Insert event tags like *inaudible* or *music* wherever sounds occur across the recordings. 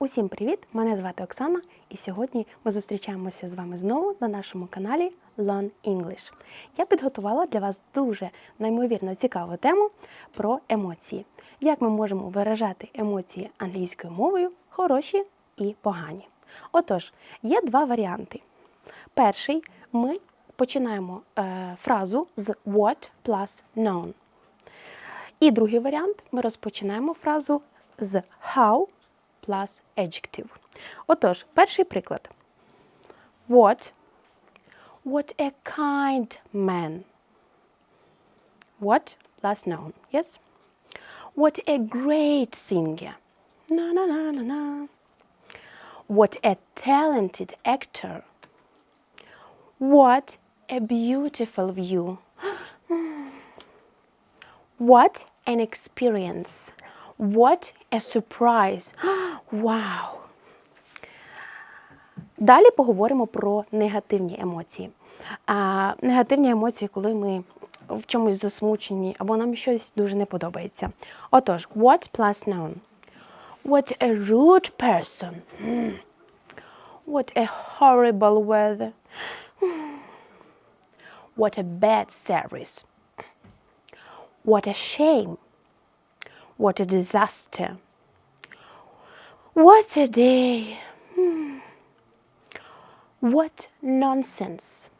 Усім привіт! Мене звати Оксана, і сьогодні ми зустрічаємося з вами знову на нашому каналі Learn English. Я підготувала для вас дуже неймовірно цікаву тему про емоції. Як ми можемо виражати емоції англійською мовою, хороші і погані. Отож, є два варіанти. Перший ми починаємо е, фразу з what plus known. І другий варіант ми розпочинаємо фразу з how plus adjective. Отож, перший приклад. What? What a kind man. What plus noun. Yes? What a great singer. Na na na na na. What a talented actor. What a beautiful view. *gasps* What an experience. What a surprise. *gasps* Wow. Далі поговоримо про негативні емоції. А, негативні емоції, коли ми в чомусь засмучені або нам щось дуже не подобається. Отож, what plus noun. What a rude person. What a horrible weather. What a bad service. What a shame. What a disaster. What a day. Hmm. What nonsense.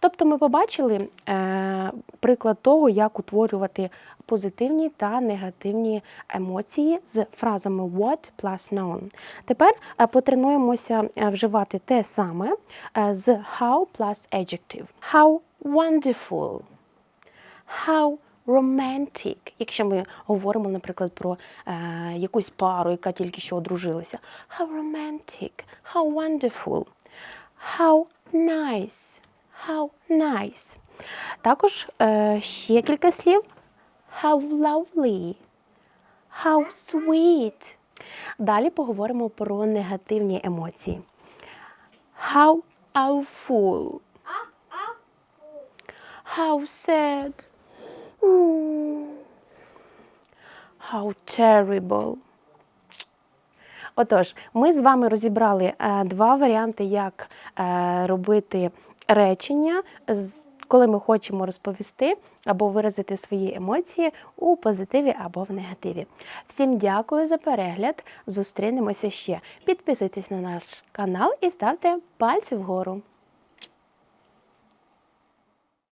Тобто ми побачили е, приклад того, як утворювати позитивні та негативні емоції з фразами what plus known. Тепер е, потренуємося е, вживати те саме е, з how plus adjective. How wonderful. How romantic, якщо ми говоримо, наприклад, про е, якусь пару, яка тільки що одружилася. How romantic, how wonderful, how nice, how nice. Також е, ще кілька слів. How lovely, how sweet. Далі поговоримо про негативні емоції. How awful, how sad. How terrible. Отож, ми з вами розібрали е, два варіанти, як е, робити речення, коли ми хочемо розповісти або виразити свої емоції у позитиві або в негативі. Всім дякую за перегляд. Зустрінемося ще. Підписуйтесь на наш канал і ставте пальці вгору.